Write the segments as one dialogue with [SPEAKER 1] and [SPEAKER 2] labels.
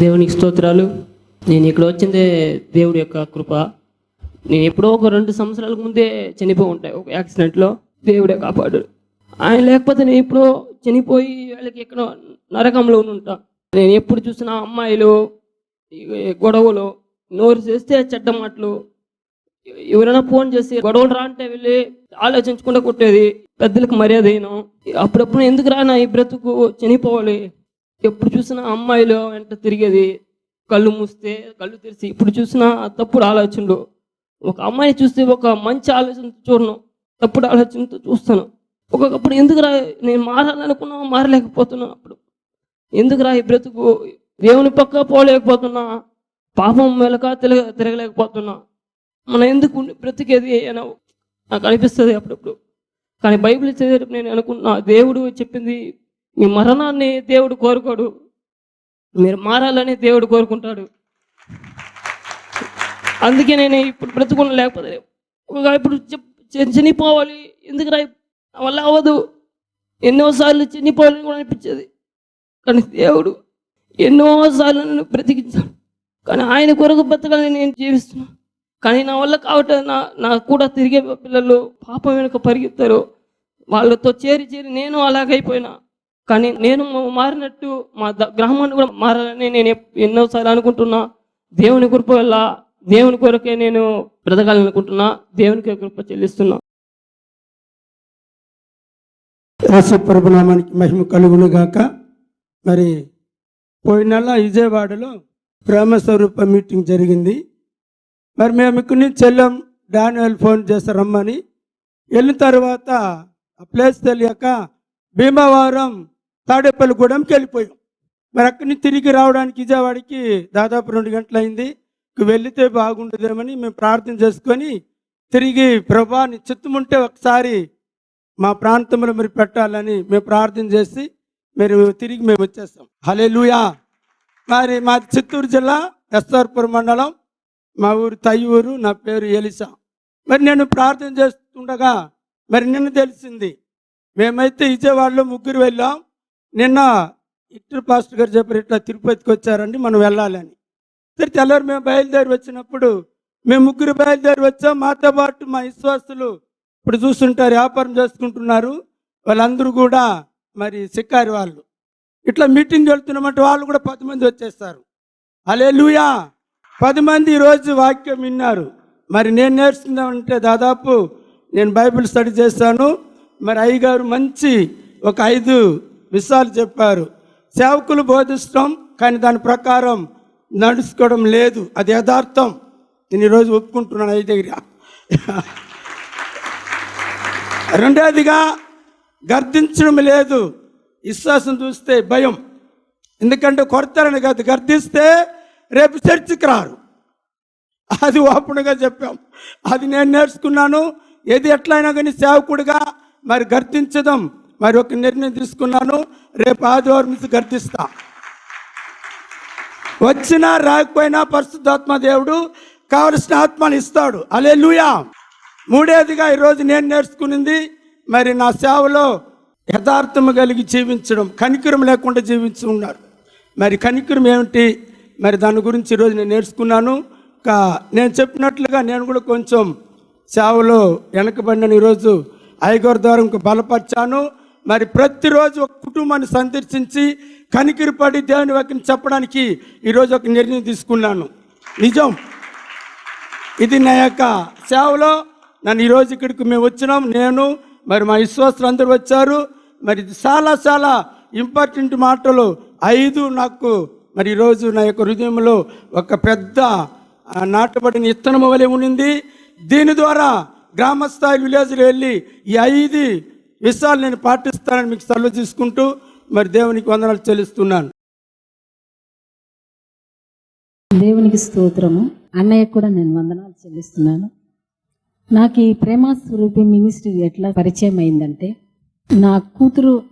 [SPEAKER 1] దేవునికి స్తోత్రాలు. నేను ఇక్కడ వచ్చిందే దేవుడి యొక్క కృప. నేను ఎప్పుడో ఒక రెండు సంవత్సరాలకు ముందే చనిపోయి ఉంటాయి. ఒక యాక్సిడెంట్లో దేవుడే కాపాడు. ఆయన లేకపోతే నేను ఎప్పుడో చనిపోయి వాళ్ళకి ఎక్కడో నరకంలో ఉంటాను ఉంటా. నేను ఎప్పుడు చూసినా అమ్మాయిలు గొడవలు నోరు చేస్తే చెడ్డ మాటలు. ఎవరైనా ఫోన్ చేసి గొడవలు రా అంటే వెళ్ళి ఆలోచించకుండా కొట్టేది. పెద్దలకు మర్యాద అయినా. అప్పుడప్పుడు ఎందుకు రానా ఈ బ్రతుకు? చనిపోవాలి. ఎప్పుడు చూసినా అమ్మాయిలు వెంట తిరిగేది కళ్ళు మూస్తే కళ్ళు తెరిచి ఇప్పుడు చూసినా తప్పుడు ఆలోచనలు. ఒక అమ్మాయిని చూస్తే ఒక మంచి ఆలోచనతో చూడను తప్పుడు ఆలోచనతో చూస్తాను. ఒక్కొక్కప్పుడు ఎందుకు రా నేను మారాలనుకున్నా మారలేకపోతున్నా అప్పుడు. ఎందుకు రా ఈ బ్రతుకు? దేవుని పక్క పోలేకపోతున్నా పాపం వెలక తిరగ తిరగలేకపోతున్నా. మనం ఎందుకు బ్రతికేది అని నాకు అనిపిస్తుంది అప్పుడప్పుడు. కానీ బైబిల్ చదివేటప్పుడు నేను అనుకున్నా దేవుడు చెప్పింది మీ మరణాన్ని దేవుడు కోరుకోడు. మీరు మారాలని దేవుడు కోరుకుంటాడు. అందుకే నేను ఇప్పుడు బ్రతుకున్న లేకపోతే ఇప్పుడు చెప్ చనిపోవాలి. ఎందుకు రా నా వల్ల అవ్వదు. ఎన్నోసార్లు చనిపోవాలని కూడా అనిపించేది. కానీ దేవుడు ఎన్నోసార్లు నన్ను బ్రతికించాడు. కానీ ఆయన కొరకు బ్రతకాలని నేను జీవిస్తున్నాను కానీ నా వల్ల కావటం నా నా కూడా తిరిగే పిల్లలు పాపం వెనుక పరిగెత్తారు. వాళ్ళతో చేరి చేరి నేను అలాగైపోయినా. కానీ నేను మారినట్టు మా గ్రామాన్ని కూడా మారాలని నేను ఎన్నోసార్లు అనుకుంటున్నా. దేవుని కృప వల్ల దేవుని కొరకే నేను బ్రతకాలనుకుంటున్నా దేవునికి కృప చెల్లిస్తున్నా.
[SPEAKER 2] యేసు ప్రభునామానికి మహిమ కలుగును గాక మరి పోయిన నెల విజయవాడలో ప్రేమస్వరూప మీటింగ్ జరిగింది. మరి మేము ఇక్కడి నుంచి వెళ్ళాం డానియల్ ఫోన్ చేసి రమ్మని. వెళ్ళిన తర్వాత ఆ ప్లేస్ తెలియక భీమవరం తాడేపల్లిగూడెంకి వెళ్ళిపోయాం మరి అక్కడి నుంచి తిరిగి రావడానికి విజయవాడకి దాదాపు రెండు గంటలైంది. ఇంక వెళితే బాగుండదేమని మేము ప్రార్థన చేసుకొని తిరిగి ప్రభా నీ ఉంటే ఒకసారి మా ప్రాంతంలో మీరు పెట్టాలని మేము ప్రార్థన చేసి మీరు తిరిగి మేము వచ్చేస్తాం. హలే మరి మా చిత్తూరు జిల్లా ఎస్ఆర్పురం మండలం. మా ఊరు తయ్యూరు నా పేరు ఎలిసా. మరి నేను ప్రార్థన చేస్తుండగా మరి నిన్న తెలిసింది మేమైతే విజయవాడలో ముగ్గురు వెళ్ళాం. నిన్న ఇట్టర్ పాస్టర్ గారు చెప్పారు ఇట్లా తిరుపతికి వచ్చారండి మనం వెళ్ళాలని సరే తెల్లవారు మేము బయలుదేరి వచ్చినప్పుడు మేము ముగ్గురు బయలుదేరి వచ్చాం. మాతో పాటు మా విశ్వాసులు ఇప్పుడు చూస్తుంటారు వ్యాపారం చేసుకుంటున్నారు. వాళ్ళందరూ కూడా మరి సిక్కారి వాళ్ళు. ఇట్లా మీటింగ్ వెళ్తున్నామంటే వాళ్ళు కూడా పది మంది వచ్చేస్తారు. అలే లూయా పది మంది ఈరోజు వాక్యం విన్నారు. మరి నేను నేర్చుకుందామంటే దాదాపు నేను బైబిల్ స్టడీ చేశాను మరి అయ్యగారు మంచి ఒక ఐదు విషయాలు చెప్పారు. సేవకులు బోధిస్తాం కానీ దాని ప్రకారం నడుచుకోవడం లేదు. అది యథార్థం. నేను ఈరోజు ఒప్పుకుంటున్నాను అయ్య దగ్గర. రెండవదిగా గర్దించడం లేదు. విశ్వాసం చూస్తే భయం. ఎందుకంటే కొడతారని కాదు గర్దిస్తే రేపు చర్చికి రారు. అది ఓపెన్గా చెప్పాం. అది నేను నేర్చుకున్నాను. ఏది ఎట్లయినా కానీ సేవకుడిగా మరి గర్తించడం మరి ఒక నిర్ణయం తీసుకున్నాను. రేపు ఆదివారం నుంచి గర్దిస్తా వచ్చినా రాకపోయినా పరిశుద్ధాత్మ దేవుడు కావలసిన ఆత్మని ఇస్తాడు. అలే లూయా మూడేదిగా ఈరోజు నేను నేర్చుకునింది మరి నా సేవలో యథార్థము కలిగి జీవించడం కనికరం లేకుండా జీవించి ఉన్నారు. మరి కనికరం ఏమిటి? మరి దాని గురించి ఈరోజు నేను నేర్చుకున్నాను. కా నేను చెప్పినట్లుగా నేను కూడా కొంచెం సేవలో వెనకబడిన ఈరోజు. ఐగోర్ ద్వారా ఇంక బలపరిచాను. మరి ప్రతిరోజు ఒక కుటుంబాన్ని సందర్శించి కనికిరిపడి దేవుని వాక్యం చెప్పడానికి ఈరోజు ఒక నిర్ణయం తీసుకున్నాను. నిజం. ఇది నా యొక్క సేవలో నన్ను ఈరోజు ఇక్కడికి మేము వచ్చినాం. నేను మరి మా విశ్వాసులు అందరూ వచ్చారు. మరి చాలా చాలా ఇంపార్టెంట్ మాటలు. ఐదు నాకు మరి ఈరోజు నా యొక్క హృదయంలో ఒక పెద్ద నాటబడిన ఇత్తనం వలె ఉండింది. దీని ద్వారా గ్రామస్థాయి విలేజ్లో వెళ్ళి ఈ ఐదు విషయాలు నేను పాటిస్తానని మీకు సెలవు తీసుకుంటూ మరి దేవునికి వందనాలు చెల్లిస్తున్నాను.
[SPEAKER 3] దేవునికి స్తోత్రము. అన్నయ్య కూడా నేను వందనాలు చెల్లిస్తున్నాను. నాకు ఈ ప్రేమ స్వరూపి మినిస్ట్రీ ఎట్లా పరిచయం అయిందంటే నా కూతురు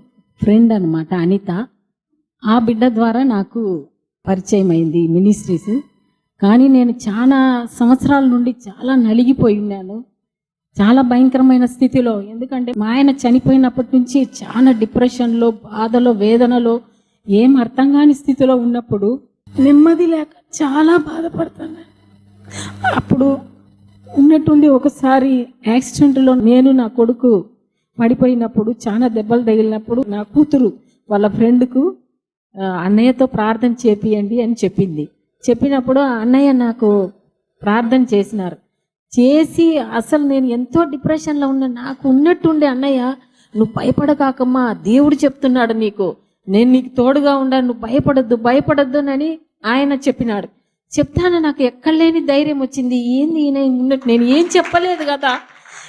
[SPEAKER 3] ఫ్రెండ్ అనమాట అనిత. ఆ బిడ్డ ద్వారా నాకు పరిచయం అయింది మినిస్ట్రీస్. కానీ నేను చాలా సంవత్సరాల నుండి చాలా నలిగిపోయి ఉన్నాను. చాలా భయంకరమైన స్థితిలో. ఎందుకంటే మా ఆయన చనిపోయినప్పటి నుంచి చాలా డిప్రెషన్లో బాధలో వేదనలో ఏం అర్థం కాని స్థితిలో ఉన్నప్పుడు
[SPEAKER 4] నెమ్మది లేక చాలా బాధపడుతున్నాను. అప్పుడు ఉన్నట్టుండి ఒకసారి యాక్సిడెంట్లో నేను నా కొడుకు పడిపోయినప్పుడు చాలా దెబ్బలు తగిలినప్పుడు నా కూతురు వాళ్ళ ఫ్రెండ్కు అన్నయ్యతో ప్రార్థన చేపియండి అని చెప్పింది. చెప్పినప్పుడు ఆ అన్నయ్య నాకు ప్రార్థన చేసినారు. చేసి అసలు నేను ఎంతో డిప్రెషన్లో ఉన్నా నాకు ఉన్నట్టుండే అన్నయ్య నువ్వు భయపడకాకమ్మా దేవుడు చెప్తున్నాడు నీకు. నేను నీకు తోడుగా ఉండాను నువ్వు భయపడద్దు భయపడద్దు అని ఆయన చెప్పినాడు. చెప్తాను నాకు ఎక్కడ లేని ధైర్యం వచ్చింది. ఏంది ఈయన ఉన్నట్టు? నేను ఏం చెప్పలేదు కదా?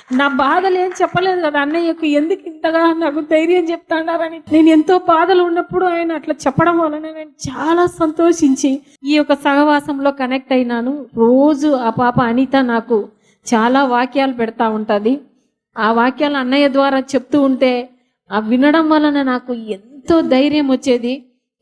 [SPEAKER 4] నా బాధలు ఏం చెప్పలేదు కదా అన్నయ్యకు ఎందుకు ఇంతగా నాకు ధైర్యం చెప్తాడారని నేను ఎంతో బాధలు ఉన్నప్పుడు ఆయన అట్లా చెప్పడం వలన నేను చాలా సంతోషించి ఈ యొక్క సహవాసంలో కనెక్ట్ అయినాను. రోజు ఆ పాప అనిత నాకు చాలా వాక్యాలు పెడతా ఉంటుంది. ఆ వాక్యాలు అన్నయ్య ద్వారా చెప్తూ ఉంటే ఆ వినడం వలన నాకు ఎంతో ధైర్యం వచ్చేది.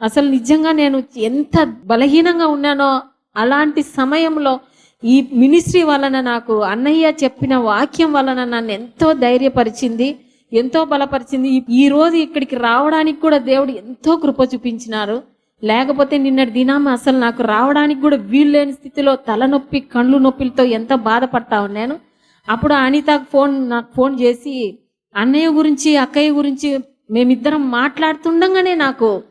[SPEAKER 4] అసలు నిజంగా నేను ఎంత బలహీనంగా ఉన్నానో అలాంటి సమయంలో ఈ మినిస్ట్రీ వలన నాకు అన్నయ్య చెప్పిన వాక్యం వలన నన్ను ఎంతో ధైర్యపరిచింది ఎంతో బలపరిచింది. ఈ- రోజు ఇక్కడికి రావడానికి కూడా దేవుడు ఎంతో కృప చూపించినారు. లేకపోతే నిన్నటి దినం అసలు నాకు రావడానికి కూడా వీలు లేని స్థితిలో తలనొప్పి కళ్ళు నొప్పులతో ఎంత బాధపడతా ఉన్నాను. అప్పుడు అనితకు ఫోన్ నాకు ఫోన్ చేసి అన్నయ్య గురించి అక్కయ్య గురించి మేమిద్దరం మాట్లాడుతుండగానే నాకు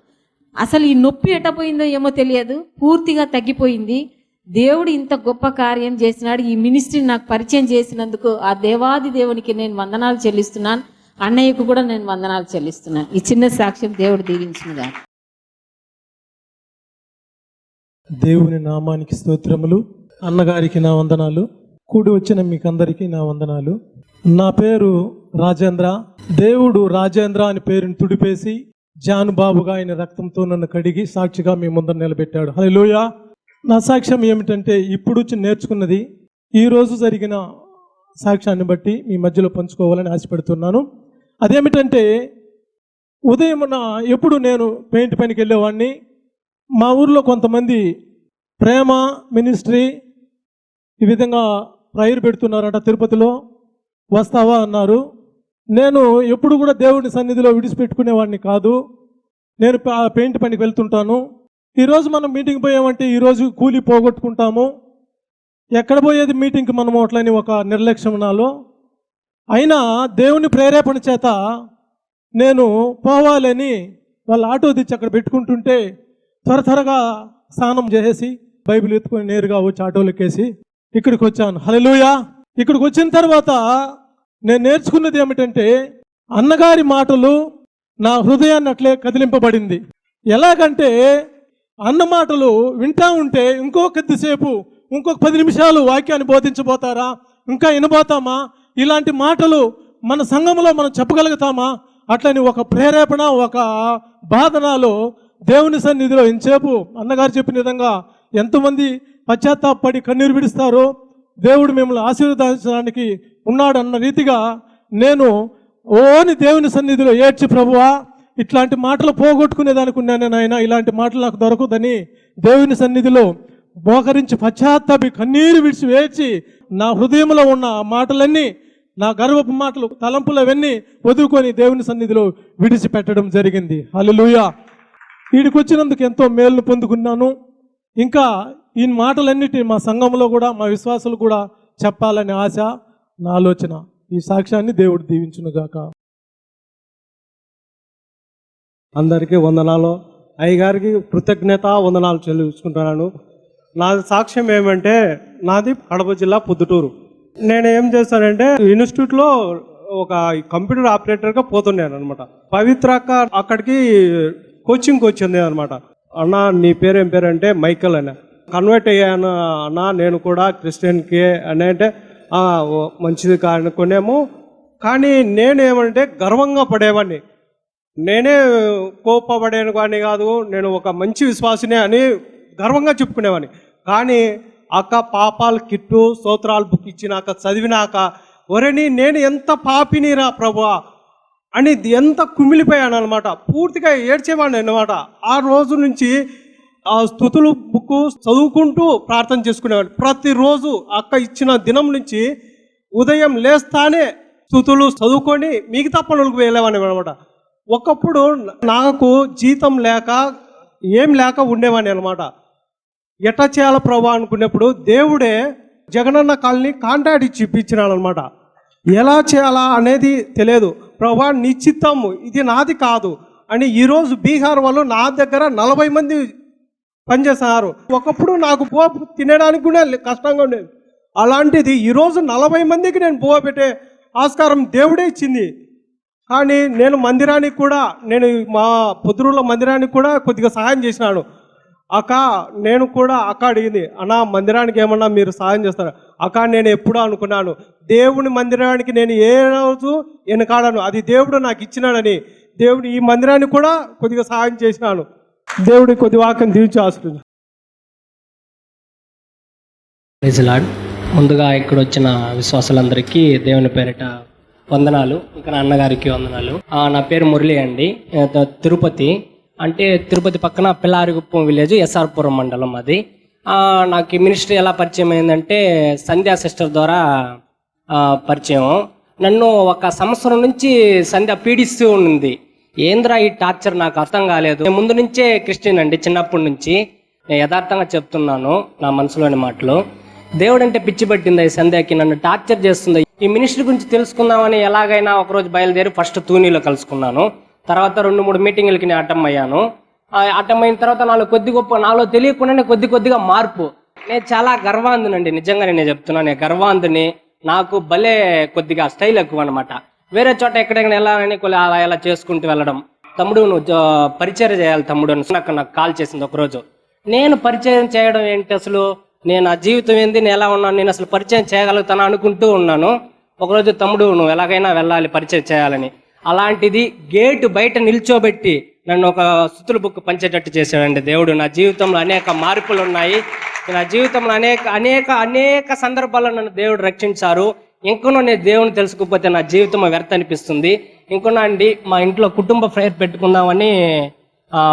[SPEAKER 4] అసలు ఈ నొప్పి ఎట్టపోయిందో ఏమో తెలియదు. పూర్తిగా తగ్గిపోయింది. దేవుడు ఇంత గొప్ప కార్యం చేసినాడు ఈ మినిస్ట్రీని నాకు పరిచయం చేసినందుకు ఆ దేవాది దేవునికి నేను వందనాలు చెల్లిస్తున్నాను అన్నయ్యకు కూడా నేను వందనాలు చెల్లిస్తున్నాను. ఈ చిన్న సాక్ష్యం దేవుడు దీవించినగా
[SPEAKER 5] దేవుని నామానికి స్తోత్రములు అన్నగారికి నా వందనాలు కూడి వచ్చిన మీకందరికీ నా వందనాలు. నా పేరు రాజేంద్ర దేవుడు రాజేంద్ర అని పేరుని తుడిపేసి జానుబాబుగా ఆయన రక్తంతో నన్ను కడిగి సాక్షిగా మీ ముందర నిలబెట్టాడు. హలోయ నా సాక్ష్యం ఏమిటంటే ఇప్పుడు నేర్చుకున్నది ఈరోజు జరిగిన సాక్ష్యాన్ని బట్టి మీ మధ్యలో పంచుకోవాలని ఆశపడుతున్నాను. అదేమిటంటే ఉదయం నా ఎప్పుడు నేను పెయింట్ పనికి వెళ్ళేవాడిని మా ఊర్లో కొంతమంది ప్రేమ మినిస్ట్రీ ఈ విధంగా ప్రైర్ పెడుతున్నారట తిరుపతిలో. వస్తావా అన్నారు. నేను ఎప్పుడు కూడా దేవుని సన్నిధిలో విడిచిపెట్టుకునేవాడిని కాదు. నేను పెయింట్ పనికి వెళ్తుంటాను. ఈరోజు మనం మీటింగ్ పోయామంటే ఈరోజు కూలి పోగొట్టుకుంటాము. ఎక్కడ పోయేది మీటింగ్కి మనం అట్లని ఒక నిర్లక్ష్యమనాలో అయినా దేవుని ప్రేరేపణ చేత నేను పోవాలని వాళ్ళ ఆటో తెచ్చి అక్కడ పెట్టుకుంటుంటే త్వర త్వరగా స్నానం చేసేసి బైబిల్ ఎత్తుకొని నేరుగా వచ్చి ఆటోలెక్కేసి ఇక్కడికి వచ్చాను. హలలుయా ఇక్కడికి వచ్చిన తర్వాత నేను నేర్చుకున్నది ఏమిటంటే అన్నగారి మాటలు నా హృదయాన్ని అట్లే కదిలింపబడింది. ఎలాగంటే అన్న మాటలు వింటా ఉంటే ఇంకో కొద్దిసేపు ఇంకొక పది నిమిషాలు వాక్యాన్ని బోధించబోతారా? ఇంకా వినబోతామా? ఇలాంటి మాటలు మన సంఘంలో మనం చెప్పగలుగుతామా? అట్లని ఒక ప్రేరేపణ ఒక బాధనలో దేవుని సన్నిధిలో ఇంతసేపు అన్నగారు చెప్పిన విధంగా ఎంతమంది పశ్చాత్తాపడి కన్నీరు విడుస్తారో దేవుడు మిమ్మల్ని ఆశీర్వదించడానికి ఉన్నాడు అన్న రీతిగా నేను ఓని దేవుని సన్నిధిలో ఏడ్చి ప్రభువా ఇట్లాంటి మాటలు పోగొట్టుకునేదానికి ఉన్నాను నాయన. ఇలాంటి మాటలు నాకు దొరకదని దేవుని సన్నిధిలో మోకరించి పశ్చాత్తాపి కన్నీరు విడిచి వేచి నా హృదయంలో ఉన్న ఆ మాటలన్నీ నా గర్వపు మాటలు తలంపులవన్నీ వదులుకొని దేవుని సన్నిధిలో విడిచిపెట్టడం జరిగింది. హల్లెలూయా. వీడికి వచ్చినందుకు ఎంతో మేలును పొందుకున్నాను. ఇంకా ఈ మాటలన్నిటి మా సంఘంలో కూడా మా విశ్వాసులు కూడా చెప్పాలనే ఆశ నా ఆలోచన. ఈ సాక్ష్యాన్ని దేవుడు దీవించునుగాక.
[SPEAKER 6] అందరికీ వందనాలు. అయ్యగారికి కృతజ్ఞత వందనాలు చెల్లించుకుంటున్నాను. నా సాక్ష్యం ఏమంటే నాది కడప జిల్లా పొద్దుటూరు నేను ఏం చేస్తానంటే ఇన్స్టిట్యూట్లో ఒక కంప్యూటర్ ఆపరేటర్గా పోతున్నాను అనమాట పవిత్ర అక్క అక్కడికి కోచింగ్కి వచ్చింది అనమాట అన్న నీ పేరు ఏం పేరు అంటే మైకల్ అని కన్వర్ట్ అయ్యాను అన్న నేను కూడా క్రిస్టియన్కి అని అంటే మంచిది కానుకునేమో. కానీ నేనేమంటే గర్వంగా పడేవాడిని. నేనే కోపపడేను కానీ కాదు నేను ఒక మంచి విశ్వాసినే అని గర్వంగా చెప్పుకునేవాడిని. కానీ అక్క పాపాలు కిట్టు స్తోత్రాలు బుక్ ఇచ్చినాక చదివినాక ఒరేని నేను ఎంత పాపినిరా ప్రభా అని ఎంత కుమిలిపోయాను అనమాట పూర్తిగా ఏడ్చేవాడిని అనమాట ఆ రోజు నుంచి ఆ స్థుతులు బుక్ చదువుకుంటూ ప్రార్థన చేసుకునేవాడిని. ప్రతిరోజు అక్క ఇచ్చిన దినం నుంచి ఉదయం లేస్తానే స్థుతులు చదువుకొని మిగతా పనులకు వెళ్ళేవాడిని అనమాట ఒకప్పుడు నాకు జీతం లేక ఏం లేక ఉండేవాడిని అనమాట ఎట చేయాల ప్రభా అనుకున్నప్పుడు దేవుడే జగనన్న కాలనీ కాంటాక్ట్ ఇచ్చి ఇప్పించినాడు అనమాట ఎలా చేయాలా అనేది తెలియదు. ప్రభా నీ చిత్తము ఇది నాది కాదు అని ఈరోజు బీహార్ వాళ్ళు నా దగ్గర నలభై మంది పనిచేస్తున్నారు ఒకప్పుడు నాకు పువ్వ తినడానికి కూడా కష్టంగా ఉండేది. అలాంటిది ఈరోజు నలభై మందికి నేను పువ్వ పెట్టే ఆస్కారం దేవుడే ఇచ్చింది. కానీ నేను మందిరానికి కూడా నేను మా పొద్దురుల మందిరానికి కూడా కొద్దిగా సహాయం చేసినాను. అక్క నేను కూడా అక్క అడిగింది అన్న మందిరానికి ఏమన్నా మీరు సహాయం చేస్తారా? అక్క నేను ఎప్పుడూ అనుకున్నాను. దేవుని మందిరానికి నేను ఏ రోజు వెనకాడను. అది దేవుడు నాకు ఇచ్చినాడని. దేవుడు ఈ మందిరానికి కూడా కొద్దిగా సహాయం చేసినాను. దేవుడి కొద్ది వాక్యం దీవించి ఆశ్రయించు
[SPEAKER 7] ముందుగా ఇక్కడ వచ్చిన విశ్వాసులందరికీ దేవుని పేరిట వందనాలు. ఇక్కడ అన్నగారికి వందనాలు. నా పేరు మురళి అండి. తిరుపతి. అంటే తిరుపతి పక్కన పిల్లారిగుప్పం విలేజ్ ఎస్ఆర్పురం మండలం అది. నాకు ఈ మినిస్ట్రీ ఎలా పరిచయం అయిందంటే సంధ్యా సిస్టర్ ద్వారా పరిచయం. నన్ను ఒక సంవత్సరం నుంచి సంధ్య పీడిస్తూ ఉంది ఏంద్రా ఈ టార్చర్ నాకు అర్థం కాలేదు. నేను ముందు నుంచే క్రిస్టియన్ అండి చిన్నప్పటి నుంచి. నేను యథార్థంగా చెప్తున్నాను నా మనసులోని మాటలు. దేవుడు అంటే పిచ్చి పట్టింది ఈ సంధ్యకి నన్ను టార్చర్ చేస్తుంది. ఈ మినిస్టర్ గురించి తెలుసుకుందామని ఎలాగైనా ఒకరోజు బయలుదేరి ఫస్ట్ తూనీలో కలుసుకున్నాను. తర్వాత రెండు మూడు మీటింగులకి నేను అటెండ్ అయ్యాను ఆ అటెండ్ అయిన తర్వాత నాలో కొద్ది గొప్ప నాలో తెలియకుండానే కొద్ది కొద్దిగా మార్పు. నేను చాలా గర్వాంధునండి నిజంగా నేను చెప్తున్నాను నేను గర్వాంధుని నాకు భలే కొద్దిగా స్టైల్ ఎక్కువ అనమాట వేరే చోట ఎక్కడెక్కడ వెళ్ళాలని కొద్దిగా అలా ఇలా చేసుకుంటూ వెళ్ళడం. తమ్ముడు నువ్వు పరిచయం చేయాలి తమ్ముడు అని నాకు నాకు కాల్ చేసింది ఒకరోజు. నేను పరిచయం చేయడం ఏంటి అసలు? నేను నా జీవితం ఏంది నేను ఎలా ఉన్నాను నేను అసలు పరిచయం చేయగలుగుతాను అనుకుంటూ ఉన్నాను. ఒకరోజు తమ్ముడు నువ్వు ఎలాగైనా వెళ్ళాలి పరిచయం చేయాలని. అలాంటిది గేటు బయట నిల్చోబెట్టి నన్ను ఒక సుతుల బుక్ పంచేటట్టు చేశాడండి దేవుడు. నా జీవితంలో అనేక మార్పులు ఉన్నాయి. నా జీవితంలో అనేక అనేక అనేక సందర్భాల్లో నన్ను దేవుడు రక్షించారు. ఇంకనూ నేను దేవుని తెలుసుకోకపోతే నా జీవితం వ్యర్థ అనిపిస్తుంది. ఇంకొన అండి మా ఇంట్లో కుటుంబ ప్రేయర్ పెట్టుకుందామని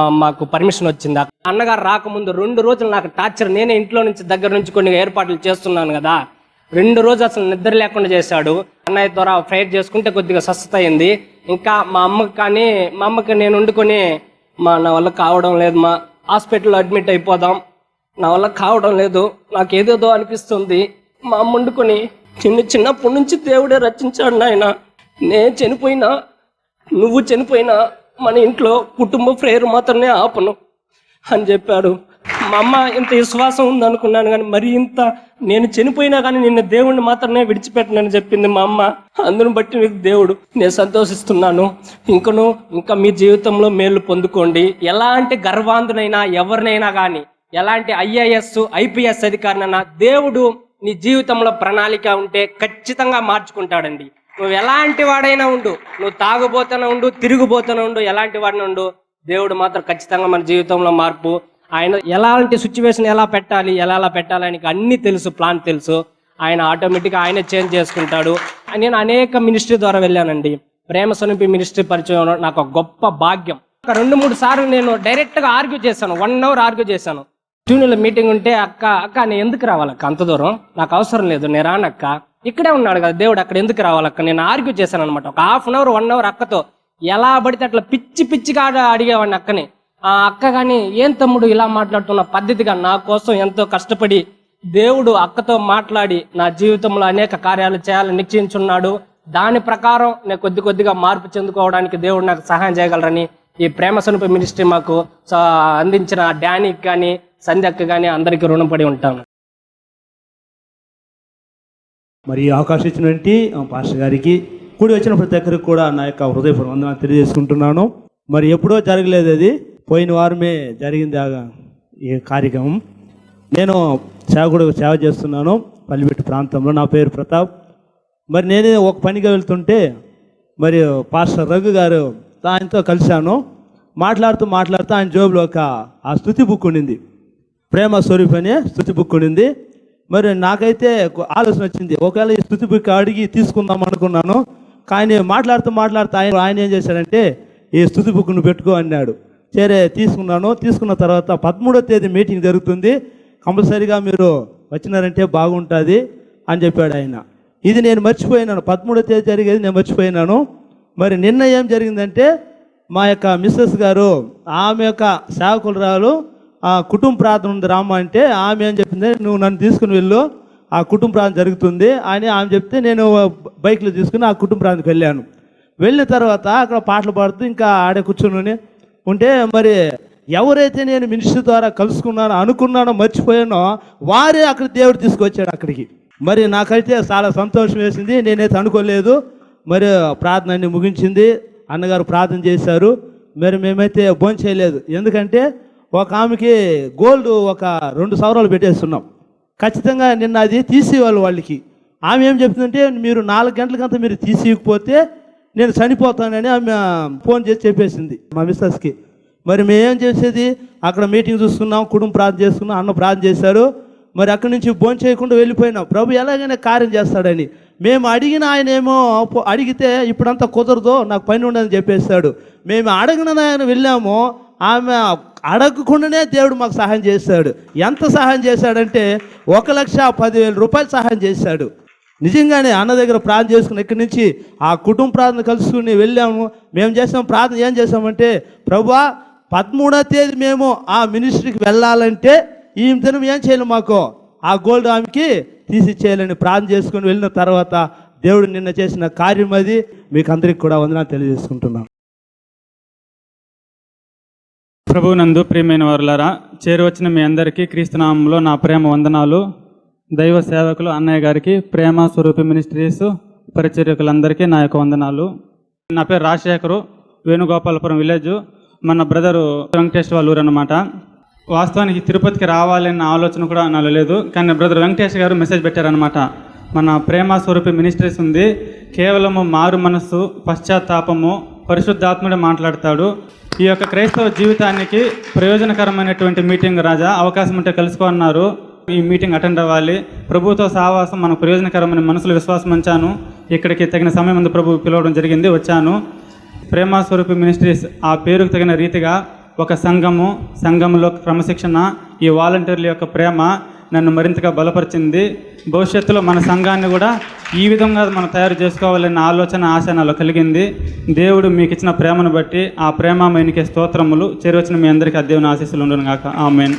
[SPEAKER 7] మాకు పర్మిషన్ వచ్చింది. అన్నగారు రాకముందు రెండు రోజులు నాకు టార్చర్ నేనే ఇంట్లో నుంచి దగ్గర నుంచి కొన్ని ఏర్పాట్లు చేస్తున్నాను కదా. రెండు రోజులు అసలు నిద్ర లేకుండా చేశాడు. అన్నయ్య ద్వారా ప్రేయర్ చేసుకుంటే కొద్దిగా స్వస్థత అయింది. ఇంకా మా అమ్మకి కానీ మా అమ్మకి నేను వండుకొని మా నా వల్ల కావడం లేదు మా. హాస్పిటల్లో అడ్మిట్ అయిపోదాం. నా వల్ల కావడం లేదు. నాకు ఏదేదో అనిపిస్తుంది. మా అమ్మ వండుకొని నిన్ను చిన్నప్పటి నుంచి దేవుడే రచించాడు నాయన. నేను చనిపోయినా నువ్వు చనిపోయినా మన ఇంట్లో కుటుంబ ప్రేయర్ మాత్రమే ఆపను అని చెప్పాడు. మా అమ్మ ఇంత విశ్వాసం ఉందనుకున్నాను కానీ మరి ఇంత నేను చనిపోయినా కానీ నిన్న దేవుణ్ణి మాత్రమే విడిచిపెట్టనని చెప్పింది మా అమ్మ. అందును బట్టి మీకు దేవుడు నేను సంతోషిస్తున్నాను. ఇంకను ఇంకా మీ జీవితంలో మేలు పొందుకోండి. ఎలాంటి గర్వాంధునైనా ఎవరినైనా కానీ ఎలాంటి ఐఏఎస్ ఐపీఎస్ అధికారినైనా దేవుడు నీ జీవితంలో ప్రణాళిక ఉంటే ఖచ్చితంగా మార్చుకుంటాడండి. నువ్వు ఎలాంటి వాడైనా ఉండు. నువ్వు తాగుబోతూనే ఉండు తిరిగిపోతూనే ఉండు ఎలాంటి వాడిని ఉండు. దేవుడు మాత్రం ఖచ్చితంగా మన జీవితంలో మార్పు. ఆయన ఎలాంటి సిచ్యువేషన్ ఎలా పెట్టాలి ఎలా ఎలా పెట్టాలి ఆయనకి అన్ని తెలుసు ప్లాన్ తెలుసు. ఆయన ఆటోమేటిక్గా ఆయన చేంజ్ చేసుకుంటాడు. నేను అనేక మినిస్ట్రీ ద్వారా వెళ్ళానండి. ప్రేమ సొనిపి మినిస్ట్రీ పరిచయం నాకు ఒక గొప్ప భాగ్యం. ఒక రెండు మూడు సార్లు నేను డైరెక్ట్గా ఆర్గ్యూ చేశాను. వన్ అవర్ ఆర్గ్యూ చేశాను. ట్యూన్లో మీటింగ్ ఉంటే అక్క అక్క నేను ఎందుకు రావాలక్క అంత దూరం? నాకు అవసరం లేదు. నేను రానక్క. ఇక్కడే ఉన్నాడు కదా దేవుడు అక్కడ ఎందుకు రావాలక్క? నేను ఆర్గ్యూ చేశాను అనమాట ఒక half an hour one hour అక్కతో ఎలా పడితే అట్లా పిచ్చి పిచ్చిగా అడిగేవాడిని అక్కని. ఆ అక్క కానీ ఏం తమ్ముడు ఇలా మాట్లాడుతున్న పద్ధతిగా నా కోసం ఎంతో కష్టపడి దేవుడు అక్కతో మాట్లాడి నా జీవితంలో అనేక కార్యాలు చేయాలని నిశ్చయించున్నాడు. దాని ప్రకారం నేను కొద్ది కొద్దిగా మార్పు చెందుకోవడానికి దేవుడు నాకు సహాయం చేయగలరని ఈ ప్రేమ స్వరూప మినిస్ట్రీ మాకు అందించిన డానీకి కానీ సంధ్యకు కానీ అందరికీ రుణపడి ఉంటాను.
[SPEAKER 8] మరి అవకాశం ఇచ్చినటువంటి పాస్టర్ గారికి కూడి వచ్చిన ప్రతి ఒక్కరికి కూడా నా యొక్క హృదయపూర్వ వందనాలు తెలియజేసుకుంటున్నాను. మరి ఎప్పుడో జరగలేదు అది. పోయిన వారమే జరిగింది ఆ ఈ కార్యక్రమం. నేను సేవకుడు సేవ చేస్తున్నాను పల్లిపెట్టు ప్రాంతంలో. నా పేరు ప్రతాప్. మరి నేనే ఒక పనిగా వెళ్తుంటే మరి పాస్టర్ రఘు గారు ఆయనతో కలిశాను. మాట్లాడుతూ మాట్లాడుతూ ఆయన జోబులో ఒక ఆ స్థుతి బుక్ ఉండింది. ప్రేమ స్వరూప్ అనే స్థుతి బుక్ ఉండింది. మరి నాకైతే ఆలోచన వచ్చింది. ఒకవేళ ఈ స్థుతి బుక్ అడిగి తీసుకుందాం అనుకున్నాను కానీ మాట్లాడుతూ మాట్లాడుతూ ఆయన ఆయన ఏం చేశాడంటే ఈ స్థుతి బుక్ను పెట్టుకో అన్నాడు. సరే తీసుకున్నాను. తీసుకున్న తర్వాత పదమూడో తేదీ మీటింగ్ జరుగుతుంది. కంపల్సరీగా మీరు వచ్చినారంటే బాగుంటుంది అని చెప్పాడు ఆయన. ఇది నేను మర్చిపోయినాను. పదమూడో తేదీ జరిగేది నేను మర్చిపోయినాను. మరి నిన్న ఏం జరిగిందంటే మా యొక్క మిస్సెస్ గారు ఆమె యొక్క సేవకులరాలు రాలు కుటుంబ ప్రార్థన ఉంది రామ్మ అంటే ఆమె ఏం చెప్పింది? నువ్వు నన్ను తీసుకుని వెళ్ళు. ఆ కుటుంబ ప్రార్థన జరుగుతుంది. అని ఆమె చెప్తే నేను బైక్లో తీసుకుని ఆ కుటుంబ ప్రార్థనకి వెళ్ళాను. వెళ్ళిన తర్వాత అక్కడ పాటలు పాడుతూ ఇంకా ఆడే కూర్చుని ఉంటే మరి ఎవరైతే నేను మినిస్ట్రీ ద్వారా కలుసుకున్నానో అనుకున్నానో మర్చిపోయానో వారే అక్కడ దేవుడు తీసుకొచ్చాడు అక్కడికి. మరి నాకైతే చాలా సంతోషం వేసింది. నేనైతే అనుకోలేదు. మరి ప్రార్థన అన్ని ముగించింది. అన్నగారు ప్రార్థన చేశారు. మరి మేమైతే భోంచేయలేదు. ఎందుకంటే ఒక ఆమెకి గోల్డ్ ఒక రెండు సవరాలు పెట్టేస్తున్నాం. ఖచ్చితంగా నిన్న అది తీసేవాళ్ళు వాళ్ళకి. ఆమె ఏం చెప్తుందంటే మీరు నాలుగు గంటలకంతా మీరు తీసేయకపోతే నేను చనిపోతానని ఆమె ఫోన్ చేసి చెప్పేసింది మా మిస్సెస్కి. మరి మేమేం చేసేది? అక్కడ మీటింగ్ చూసుకున్నాం కుటుంబం ప్రార్థన చేసుకున్నాం అన్న ప్రార్థన చేశారు మరి అక్కడి నుంచి భోజనం చేయకుండా వెళ్ళిపోయినాం. ప్రభు ఎలాగైనా కార్యం చేస్తాడని. మేము అడిగిన ఆయన ఏమో అడిగితే ఇప్పుడంతా కుదరదు నాకు పని ఉండదని చెప్పేస్తాడు మేము అడిగిన ఆయన వెళ్ళాము. ఆమె అడగకుండానే దేవుడు మాకు సహాయం చేశాడు. ఎంత సహాయం చేశాడంటే ఒక లక్ష పదివేల రూపాయలు సహాయం చేశాడు. నిజంగానే అన్న దగ్గర ప్రార్థన చేసుకుని ఇక్కడి నుంచి ఆ కుటుంబ ప్రార్థన కలుసుకుని వెళ్ళాము. మేము చేసాం ప్రార్థన. ఏం చేసామంటే ప్రభా పదమూడో తేదీ మేము ఆ మినిస్ట్రీకి వెళ్ళాలంటే ఈ దినం ఏం చేయాలి మాకు? ఆ గోల్డ్ ఆమెకి తీసిచ్చేయాలని ప్రార్థన చేసుకుని వెళ్ళిన తర్వాత దేవుడు నిన్న చేసిన కార్యం అది. మీకు అందరికి కూడా వందనాలు తెలియజేసుకుంటున్నాను.
[SPEAKER 9] ప్రభునందు ప్రియమైన వారులారా చేరువచ్చిన మీ అందరికీ క్రీస్తునామంలో నా ప్రేమ వందనాలు. దైవ సేవకులు అన్నయ్య గారికి ప్రేమ స్వరూపి మినిస్ట్రీస్ పరిచర్యకులందరికీ నా యొక్క వందనాలు. నా పేరు రాజశేఖరు వేణుగోపాలపురం విలేజ్ మన బ్రదరు వెంకటేష్ వాళ్ళ ఊరు అనమాట వాస్తవానికి తిరుపతికి రావాలన్న ఆలోచన కూడా నాలో లేదు కానీ బ్రదర్ వెంకటేష్ గారు మెసేజ్ పెట్టారనమాట మన ప్రేమ స్వరూపి మినిస్ట్రీస్ ఉంది కేవలము మారు మనస్సు పశ్చాత్తాపము పరిశుద్ధాత్ముడే మాట్లాడతాడు. ఈ యొక్క క్రైస్తవ జీవితానికి ప్రయోజనకరమైనటువంటి మీటింగ్ రాజా అవకాశం ఉంటే కలుసుకున్నారు ఈ మీటింగ్ అటెండ్ అవ్వాలి. ప్రభుతో సహవాసం మనకు ప్రయోజనకరమైన మనసులో విశ్వాసం ఉంచాను. ఇక్కడికి తగిన సమయం ముందు ప్రభు పిలవడం జరిగింది వచ్చాను. ప్రేమస్వరూపి మినిస్ట్రీస్ ఆ పేరుకు తగిన రీతిగా ఒక సంఘము సంఘంలో క్రమశిక్షణ ఈ వాలంటీర్ల యొక్క ప్రేమ నన్ను మరింతగా బలపరిచింది. భవిష్యత్తులో మన సంఘాన్ని కూడా ఈ విధంగా మనం తయారు చేసుకోవాలన్న ఆలోచన ఆశ నాలో కలిగింది. దేవుడు మీకు ఇచ్చిన ప్రేమను బట్టి ఆ ప్రేమమయనికి స్తోత్రములు. చేరవచ్చిన మీ అందరికీ అదేవుని ఆశీస్సులు ఉండను గాక. ఆమెన్.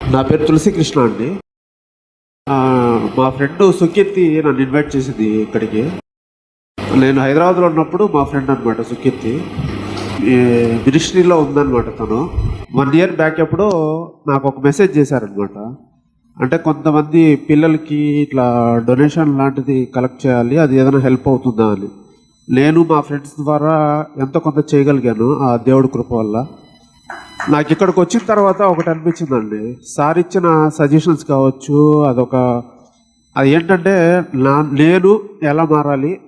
[SPEAKER 10] నా పేరు తులసి కృష్ణ అండి మా ఫ్రెండ్ సుకీర్తి నన్ను ఇన్వైట్ చేసింది ఇక్కడికి. నేను హైదరాబాద్లో ఉన్నప్పుడు మా ఫ్రెండ్ అనమాట సుకీర్తి. మినిస్ట్రీలో ఉందనమాట తను. వన్ ఇయర్ బ్యాక్ ఎప్పుడో నాకు ఒక మెసేజ్ చేశారనమాట అంటే కొంతమంది పిల్లలకి ఇట్లా డొనేషన్ లాంటిది కలెక్ట్ చేయాలి అది ఏదైనా హెల్ప్ అవుతుందా అని. నేను మా ఫ్రెండ్స్ ద్వారా ఎంతో కొంత చేయగలిగాను ఆ దేవుడి కృప వల్ల. నాకు ఇక్కడికి వచ్చిన తర్వాత ఒకటి అనిపించిందండి. సార్ ఇచ్చిన సజెషన్స్ కావచ్చు అదొక అది ఏంటంటే నా నేను ఎలా మారాలి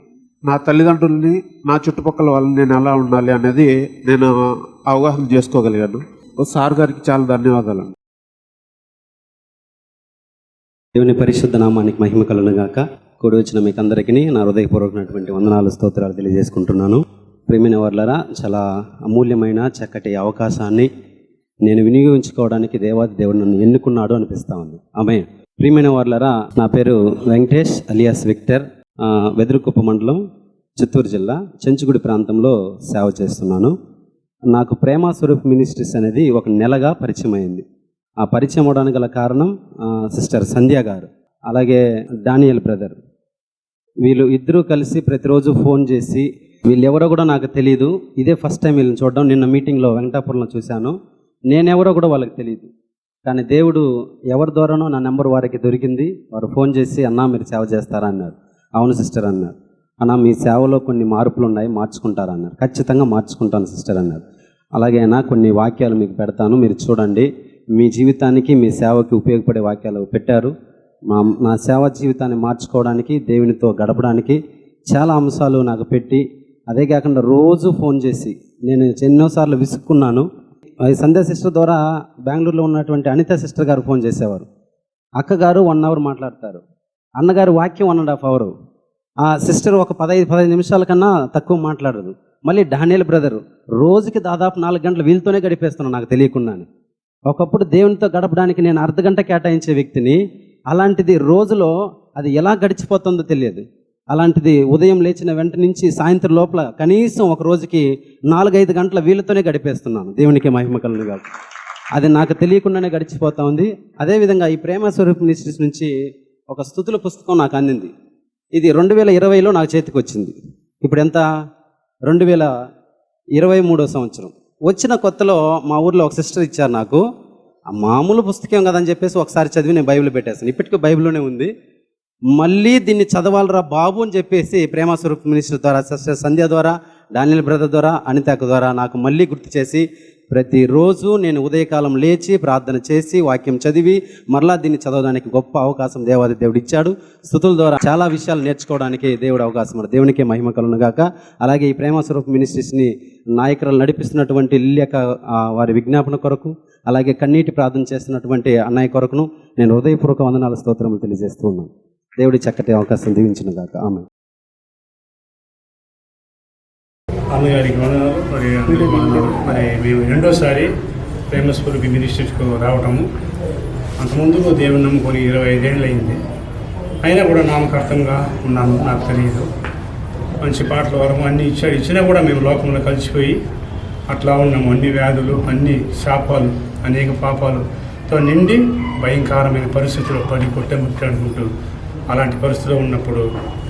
[SPEAKER 10] నా తల్లిదండ్రుల్ని నా చుట్టుపక్కల వాళ్ళని నేను ఎలా ఉండాలి అనేది నేను అవగాహన చేసుకోగలిగాను. సార్ గారికి చాలా ధన్యవాదాలు.
[SPEAKER 11] దేవుని పరిశుద్ధ నామానికి మహిమ కలుగును గాక. కూడి వచ్చిన మీకు అందరికీ నా హృదయపూర్వకమైనటువంటి వందనాలు స్తోత్రాలు తెలియజేసుకుంటున్నాను. ప్రేమైన వర్లరా చాలా అమూల్యమైన చక్కటి అవకాశాన్ని నేను వినియోగించుకోవడానికి దేవాది దేవుడు నన్ను ఎన్నుకున్నాడు అనిపిస్తా ఉంది. ఆమె ప్రియమైన వర్లరా నా పేరు వెంకటేష్ అలియాస్ విక్టర్. వెదరుకుప్ప మండలం చిత్తూరు జిల్లా చెంచుగుడి ప్రాంతంలో సేవ చేస్తున్నాను. నాకు ప్రేమ స్వరూప్ మినిస్ట్రీస్ అనేది ఒక నెలగా పరిచయం అయింది ఆ పరిచయం అవడానికి గల కారణం సిస్టర్ సంధ్య గారు అలాగే డానియల్ బ్రదర్. వీళ్ళు ఇద్దరూ కలిసి ప్రతిరోజు ఫోన్ చేసి వీళ్ళెవరో కూడా నాకు తెలియదు ఇదే ఫస్ట్ టైం వీళ్ళని చూడడం. నిన్న మీటింగ్లో వెంకటాపురంలో చూశాను. నేనెవరో కూడా వాళ్ళకి తెలియదు కానీ దేవుడు ఎవరి ద్వారానో నా నెంబర్ వారికి దొరికింది. వారు ఫోన్ చేసి అన్నా మీరు సేవ చేస్తారా? అన్నారు. అవును సిస్టర్ అన్నారు. అన్న మీ సేవలో కొన్ని మార్పులు ఉన్నాయి మార్చుకుంటారా అన్నారు ఖచ్చితంగా మార్చుకుంటాను సిస్టర్ అన్నారు. అలాగే కొన్ని వాక్యాలు మీకు పెడతాను. మీరు చూడండి. మీ జీవితానికి మీ సేవకి ఉపయోగపడే వాక్యాలు పెట్టారు. మా నా సేవ జీవితాన్ని మార్చుకోవడానికి దేవునితో గడపడానికి చాలా అంశాలు నాకు పెట్టి అదే కాకుండా రోజు ఫోన్ చేసి నేను ఎన్నోసార్లు విసుక్కున్నాను. ఈ సంధ్య సిస్టర్ ద్వారా బెంగళూరులో ఉన్నటువంటి అనిత సిస్టర్ గారు ఫోన్ చేసేవారు. అక్కగారు వన్ అవర్ మాట్లాడతారు. అన్నగారు వాక్యం వన్ అండ్ హాఫ్ అవర్ ఆ సిస్టర్ ఒక పదహైదు పదహైదు నిమిషాల కన్నా తక్కువ మాట్లాడదు. మళ్ళీ డానియల్ బ్రదర్ రోజుకి దాదాపు నాలుగు గంటలు వీళ్ళతోనే గడిపేస్తున్నాను నాకు తెలియకుండానే. ఒకప్పుడు దేవునితో గడపడానికి నేను అర్ధ గంట కేటాయించే వ్యక్తిని అలాంటిది రోజులో అది ఎలా గడిచిపోతుందో తెలియదు. అలాంటిది ఉదయం లేచిన వెంట నుంచి సాయంత్రం లోపల కనీసం ఒక రోజుకి నాలుగైదు గంటల వీళ్ళతోనే గడిపేస్తున్నాను. దేవునికి మహిమ కలుగును కాదు అది నాకు తెలియకుండానే గడిచిపోతా ఉంది. అదేవిధంగా ఈ ప్రేమ స్వరూప్ నుంచి ఒక స్థుతుల పుస్తకం నాకు అందింది. ఇది రెండు వేల ఇరవైలో నాకు చేతికి వచ్చింది. ఇప్పుడు ఎంత? రెండు వేల ఇరవై మూడో సంవత్సరం. వచ్చిన కొత్తలో మా ఊర్లో ఒక సిస్టర్ ఇచ్చారు నాకు. మామూలు పుస్తకం కదని చెప్పేసి ఒకసారి చదివి నేను బైబిల్ పెట్టేశాను ఇప్పటికీ బైబిల్లోనే ఉంది. మళ్ళీ దీన్ని చదవాలరా బాబు అని చెప్పేసి ప్రేమ స్వరూప్ మినిస్టర్ ద్వారా సిస్టర్ సంధ్య ద్వారా డానియల్ బ్రదర్ ద్వారా అనితాక ద్వారా నాకు మళ్ళీ గుర్తు చేసి ప్రతిరోజు నేను ఉదయకాలం లేచి ప్రార్థన చేసి వాక్యం చదివి మరలా దీన్ని చదవడానికి గొప్ప అవకాశం దేవాది దేవుడు ఇచ్చాడు. స్థుతుల ద్వారా చాలా విషయాలు నేర్చుకోవడానికి దేవుడు అవకాశం ఉంది. దేవునికే మహిమ కలుగును గాక. అలాగే ఈ ప్రేమ స్వరూప్ మినిస్ట్రీస్ని నాయకులు నడిపిస్తున్నటువంటి లిల్యక వారి విజ్ఞాపన కొరకు అలాగే కన్నీటి ప్రార్థన చేస్తున్నటువంటి అన్నయ్య కొరకును నేను హృదయపూర్వక వందనాల స్తోత్రములు తెలియజేస్తూ ఉన్నాను. దేవుడి చక్కటి అవకాశం దీవించిన గాక. ఆమె
[SPEAKER 12] అన్నగారికి వందనాలు మరి అందరికీ వందనాలు మరి మేము రెండోసారి ప్రేమస్ఫూర్తి మినిస్ట్రీస్కు రావటము. అంతకుముందు దేవుని నమ్ముకొని ఇరవై ఐదేళ్ళు అయింది. అయినా కూడా నామకర్తంగా ఉన్నాను నాకు తెలియదు. మంచి పాటల వరము అన్నీ ఇచ్చాడు ఇచ్చినా కూడా మేము లోకంలో కలిసిపోయి అట్లా ఉన్నాము. అన్ని వ్యాధులు అన్ని శాపాలు అనేక పాపాలతో నిండి భయంకరమైన పరిస్థితుల్లో పడి కొట్టముట్టాడుకుంటూ అలాంటి పరిస్థితిలో ఉన్నప్పుడు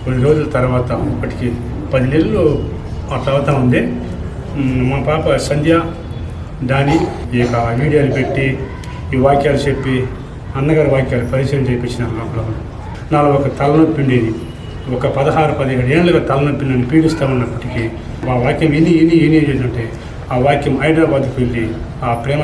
[SPEAKER 12] కొన్ని రోజుల తర్వాత ఇప్పటికి పది నెలలు అట్లా తర్వాత ఉంది. మా పాప సంధ్య దాని ఈ యొక్క వీడియోలు పెట్టి ఈ వాక్యాలు చెప్పి అన్నగారి వాక్యాలు పరిచయం చేయించినారు లోపల. నాలో ఒక తలనొప్పి ఉండేది. ఒక పదహారు పదిహేడు ఏళ్ళుగా తలనొప్పి నన్ను పీడిస్తూ ఉన్నప్పటికీ వాక్యం విని విని విని ఏం ఆ వాక్యం హైదరాబాద్కి వెళ్ళి ఆ ప్రేమ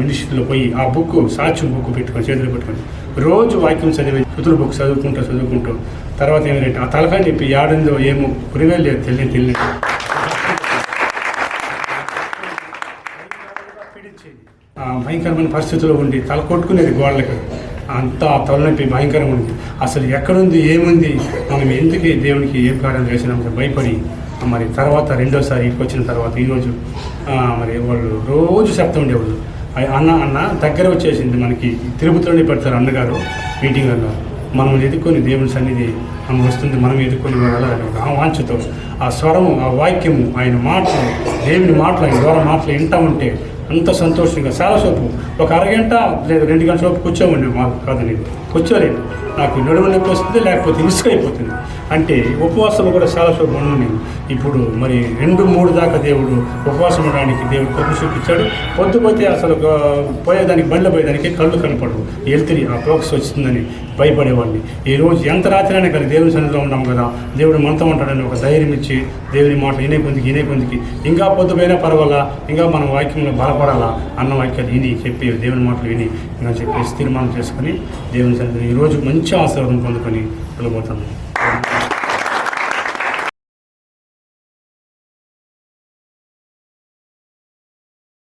[SPEAKER 12] మినిస్ట్రీలో పోయి ఆ బుక్ సాక్ష్యం బుక్ పెట్టుకొని చేతిలో పెట్టుకొని రోజు వాక్యం చదివి చుతులు బుక్ చదువుకుంటూ చదువుకుంటూ తర్వాత ఏమిటంటే ఆ తలకాయ చెప్పి ఏడందో ఏమో కురివేలు లేదు తెలియని తెలియదు ఆ భయంకరమైన పరిస్థితిలో ఉండి తల కొట్టుకునేది గోడలకి. అంత తలనొప్పి భయంకరంగా ఉంది. అసలు ఎక్కడుంది ఏముంది? మనం ఎందుకు దేవునికి ఏం కార్యం చేసినాం భయపడి మరి తర్వాత రెండోసారి వచ్చిన తర్వాత ఈరోజు మరి వాళ్ళు రోజు చెప్తూ ఉండేవాళ్ళు. అన్న అన్న దగ్గర వచ్చేసింది మనకి తిరుపతిలోనే పెడతారు అన్నగారు మీటింగ్లలో మనం ఎదుర్కొని దేవుని సన్నిధి మనం వస్తుంది మనం ఎదుర్కొని వెళ్ళాలని ఒక ఆ వాంఛతో ఆ స్వరము ఆ వాక్యము ఆయన మాటలు దేవుని మాటలు ఆయన ద్వారా మాటలు వింటా ఉంటే అంత సంతోషంగా. చాలాసేపు ఒక అరగంట లేదా రెండు గంటల సేపు కూర్చోమండి మాకు కాదు నేను. కూర్చోలేదు. నాకు నడుము నొప్పి వస్తుంది లేకపోతే ఇసుక అయిపోతుంది. అంటే ఉపవాసం కూడా చాలా ఉన్నాను నేను ఇప్పుడు మరి రెండు మూడు దాకా దేవుడు ఉపవాసం ఉండడానికి దేవుడు కృప చూపించాడు. పొద్దుపోతే అసలు ఒక పోయేదానికి బండ్ల పోయేదానికి కళ్ళు కనపడవు. వెళ్తుంది ఆ ప్రోక్స్ వచ్చిందని భయపడేవాడిని. ఈ రోజు ఎంత రాత్రైనా కానీ దేవుని సన్నిధిలో ఉన్నాం కదా దేవుడు మనతో ఉంటాడని ఒక ధైర్యం ఇచ్చి దేవుని మాట ఇనే పొందికి ఇనే పొందికి ఇంకా పొద్దుపోయినా పర్వాలా ఇంకా మనం వాక్యంలో బలపడాలా అన్న వాక్యాలు విని చెప్పి దేవుని మాటలు విని ఇంకా చెప్పేసి తీర్మానం చేసుకొని దేవుని సన్నిధిని ఈరోజు మంచి ఆశీర్వాదం పొందుకొని వెళ్ళిపోతాను